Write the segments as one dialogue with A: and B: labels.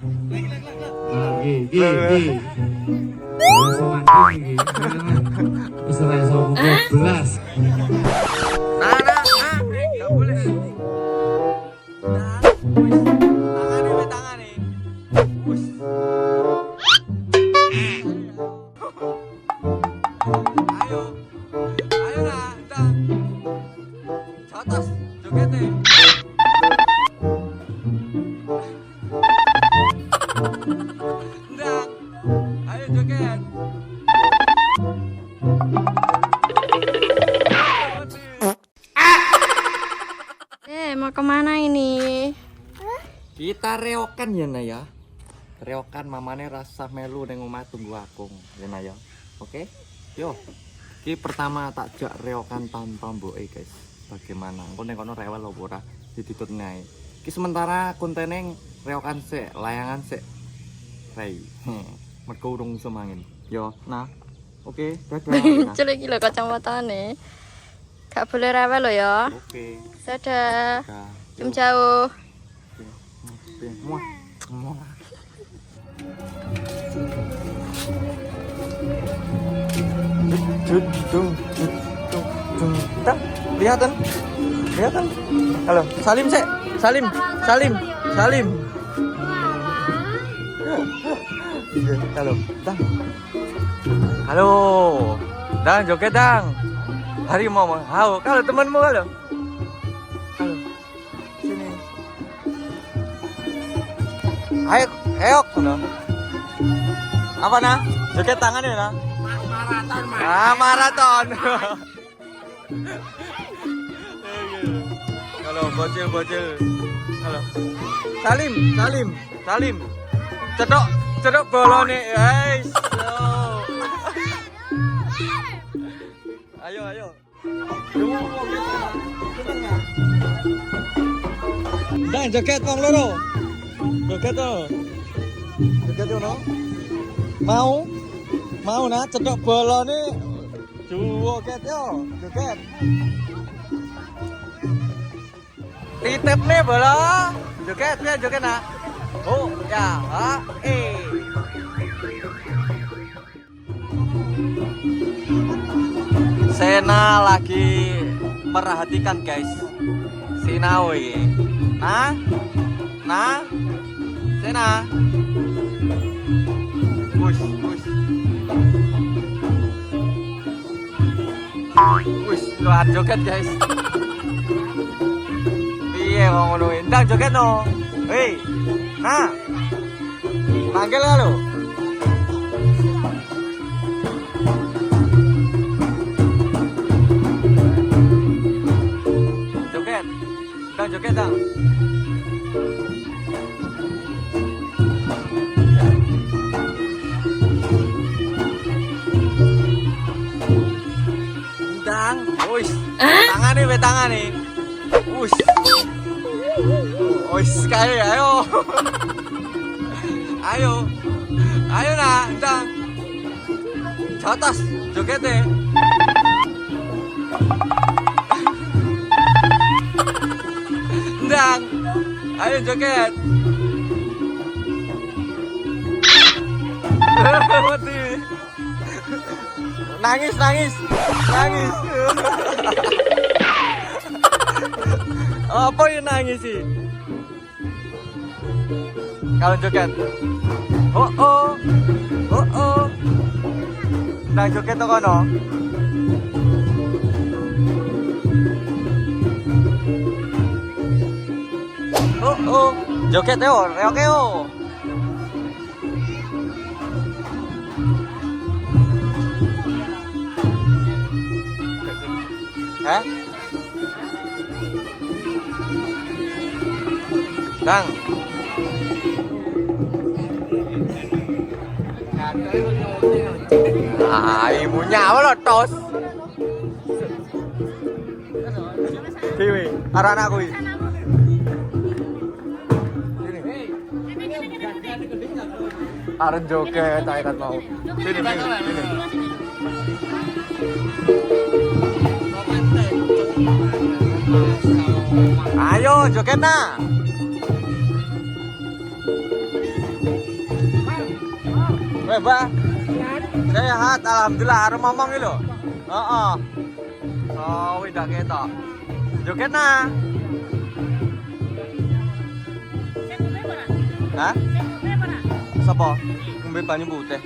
A: Lagi, gigi, mati gigi. Bisa langsung belas.
B: Nah, nah, nah. Gak boleh. Nah, Reokan mamane rasa melu neng omah tunggu aku ya Naya. Oke? Yo. Ki pertama tak jak reokan tanpa mboke guys. Bagaimana? Engko ning kono rewel opo ora ditutut nae. Ki sementara konteneng reokan sik, layangan sik. Rei. Hmm. Mergo urung semangin. Yo, nah. Oke, dadah. Nah.
C: Cilik iki lho kacamatane. Gak boleh rewel lo ya.
B: Oke.
C: Dadah.
B: Dadah.
C: Jam jauh.
B: Muah. Muah. Jut, dung, jut, dung, dung. Dah, Kelihatan? Kelihatan? Halo, Salim sih. Salim, Salim, Salim. Iya, Halo, Dang. Halo. Dang, joget Dang. Hari mau mau. Kalau temanmu halo. Halo. Sini. Ayo, ayo. Apa nah? Joget tangan ya nah? Maraton, Ah, maraton. Halo, bocil, bocil. Halo. Salim, Salim, Salim. Cedok, cedok bolone, guys. Ayo, ayo. Dan joget wong loro. Joget to. Joget ono. Mau? Mau nah cedok bolone. Joget yo, joget. Titip nih bola. Joget ya, joget nah. Oh, ya, ah, eh. Sena lagi merhatikan guys. Sinawi. Nah, nah, Sena. Push, luar joget guys. Piye mau ngono ndang joget no. Hei. Nah. Panggil gak lo? Joget. Ndang joget dang. Ndang. Wis. Tangan nih, tangan nih. Wis. Wis sekali ayo. ayo. Ayo nak, ndang. Jotos, joget deh. Ndang. Ayo joget. Mati. Nangis, nangis. Nangis. Apa yang nangis sih? Kalau joget. Oh oh. Oh oh. Nang joget to kono. Oh oh. Joget yo, reoke Hah? Kang. Ah, ibunya apa lo tos? Dewi, arah anakku ini. Arep joget tak mau. Sini, sini, sini. Ayo joget nah. Beba. Sehat, alhamdulillah. Arep ngomong lho. Heeh. Oh, widak ketok. Joget nah. Hah? Sapa? Ngombe banyu putih.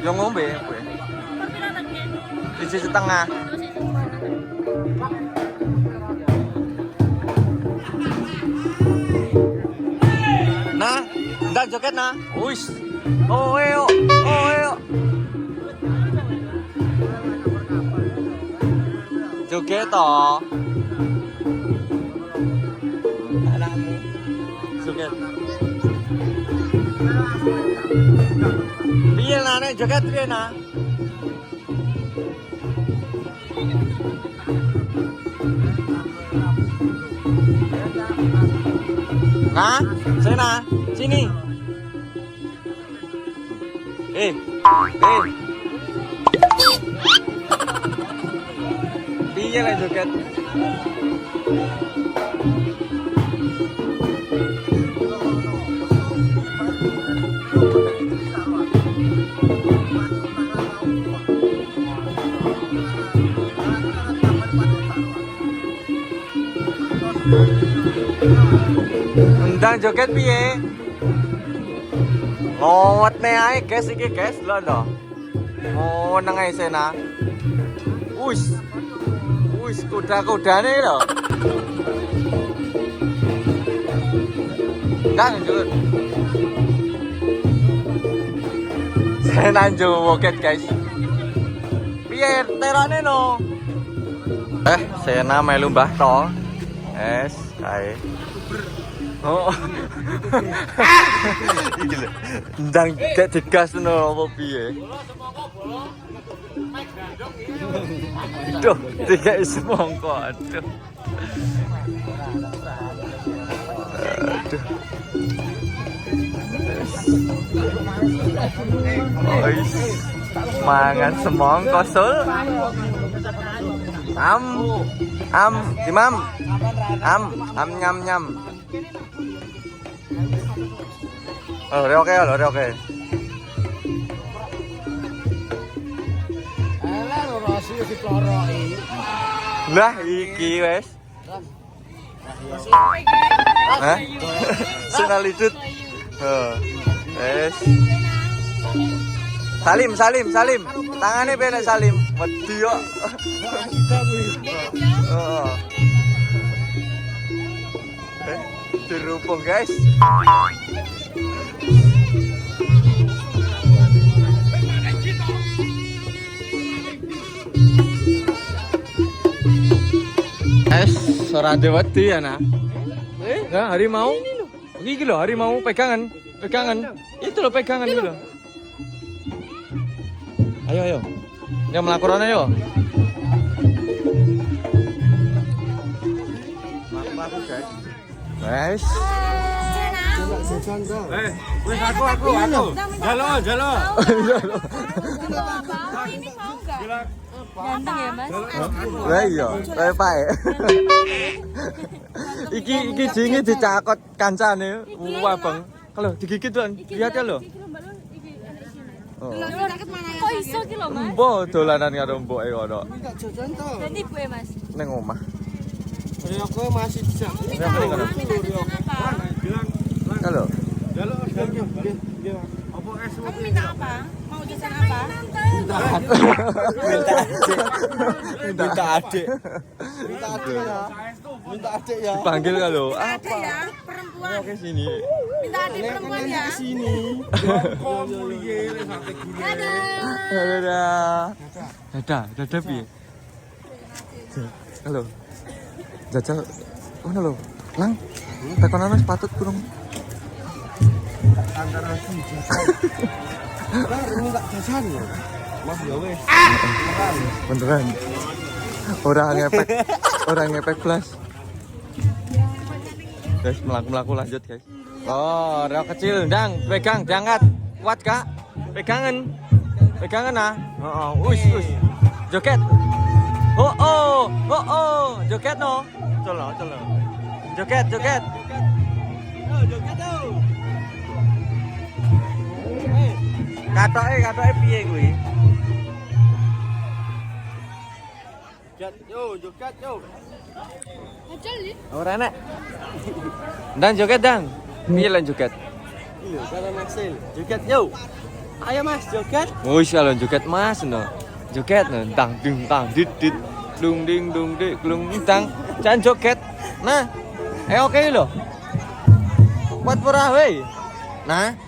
B: Yo ngombe kowe. Siji setengah. Ndak joget nah. Wis. Oh, yo. Oh, yo. Joget toh. Anakmu. Joget. Piye nah nek joget piye nah? Nah, sini nah, sini. Eh. Piye lah joget? Endang joget piye? Ngowet ne ae guys iki guys lho lho. Oh nang ae sena. Wis. Wis kuda-kudane lho. Ndang joget. Sena joget guys. Piye terane no? Eh, Sena melu mbah to. Es, kae. Oh. Iki. Ndang gak digas no apa piye? Duh, tiga semongko, aduh. Aduh. Mangan semongko sul. Am. Am, Imam. Am, am nyam nyam. Oh, udah oke, udah oke. Lah iki wes. Hah? Senal lidut. Oh. Wes. Salim, Salim, Salim. Tangannya beda Salim. Wedi yo. Oh. Eh, dirupung guys. Es, ora ada wedi ya nah. Eh, nah, harimau. Iki lho harimau pegangan, pegangan. Itu loh pegangan itu loh. Ayo ayo. Yang melakukan ayo. Guys. Guys.
A: Eh, aku aku aku. Jalo jalo.
C: Ganteng ya mas?
B: Lah iya, kaya pae. Iki iki jinge dicakot kancane abang. Kalau digigit lho, lihat ya lho.
C: Kok iso ki lho, Mas?
B: Mbok dolanan karo mboke kok.
C: Enggak jajan to. Dadi ibu Mas.
B: Ning omah.
A: Ya kowe masih bisa.
B: Ya ngene kok. Halo.
A: Halo. Halo.
D: Kamu minta apa? Mau jajan apa?
B: Minta adik. Minta adik.
A: Minta adik ya. Minta adik ya.
B: Dipanggil kalau apa?
D: ya, perempuan.
B: Ke sini.
D: Minta adik perempuan ya.
A: Sini. Lek sampe gini.
B: Dadah. Dadah, dadah piye? Halo. Jajal. Oh, halo. Lang. Tekonan wis patut kurung.
A: Antara si jajan. Lah minta jajan ya. Mas ya wes.
B: Beneran. Orang ngepek, orang ngepek plus. Guys, melaku-melaku lanjut guys. Oh, rel kecil, dang, pegang, diangkat. Kuat kak, pegangan, pegangan nah. Oh, oh, us, us. Joget. Oh, oh, oh, oh, joget no. Colo, colo. Joget, joget. Katoke katoke piye kuwi? Joget yo, joget yo. Ora nek. Dan joget dan. Piye lan joget?
A: Iya, kata Maxil. Joget yo. Ayo Mas, joget.
B: Wis kalau joget Mas no. Joget no, tang ding tang dit dit dung ding dung dik glung tang. Jangan joget. Nah. Eh oke lho. Buat pura weh. Nah.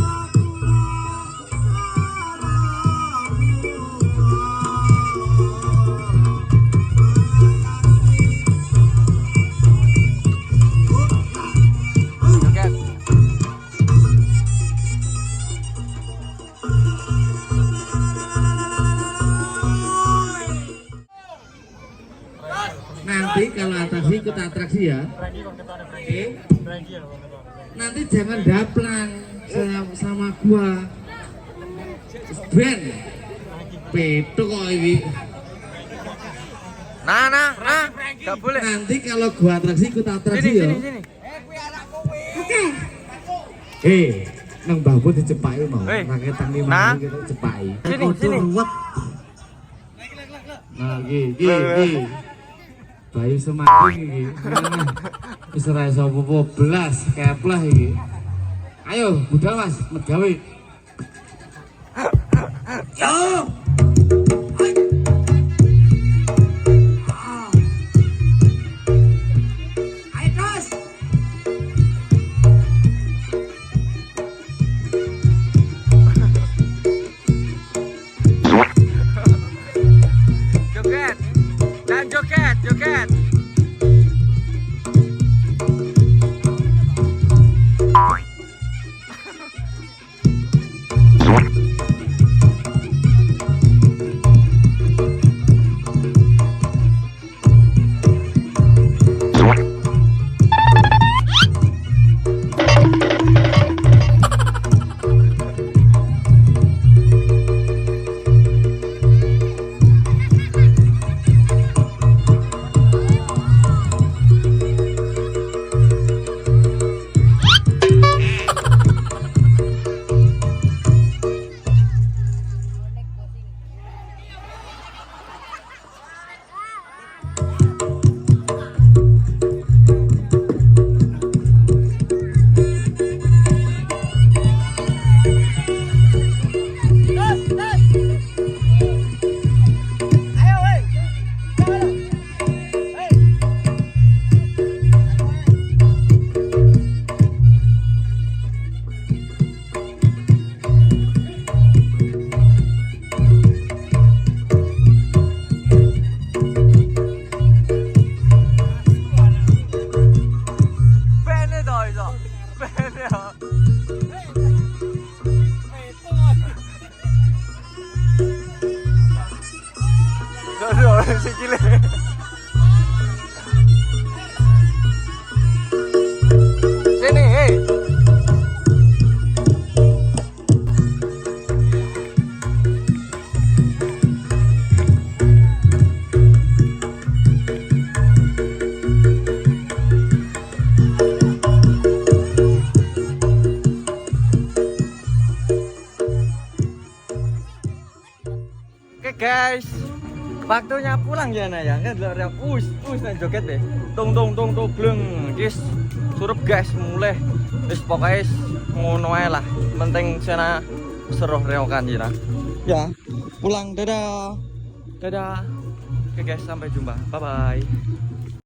E: ya oke nanti jangan daplang sama, sama gua. Ben. Petu kok ini.
B: Nah, nah, nah. Gak boleh.
E: nanti kalau gua atraksi ikut atraksi
B: Sini,
E: ya
B: sini, sini.
E: eh nang babu dicepai mau.
B: Eh,
E: raketan
B: nah.
E: lima kita cepai.
B: Sini, sini.
E: nah gini gini gini Bayu semakin iki. Wis ora iso apa-apa belas kepleh iki. Ayo, budal Mas, medgawe. Yo.
B: Cat. กิเลส waktunya pulang ya Naya. Kan ada us us dan joget deh. Tung tung tung tung bleng. Guys, surup guys mulai. Wis pokoknya ngono lah. Penting sana seruh reokan ya. Ya, pulang dadah. Dadah. Oke guys, sampai jumpa. Bye bye.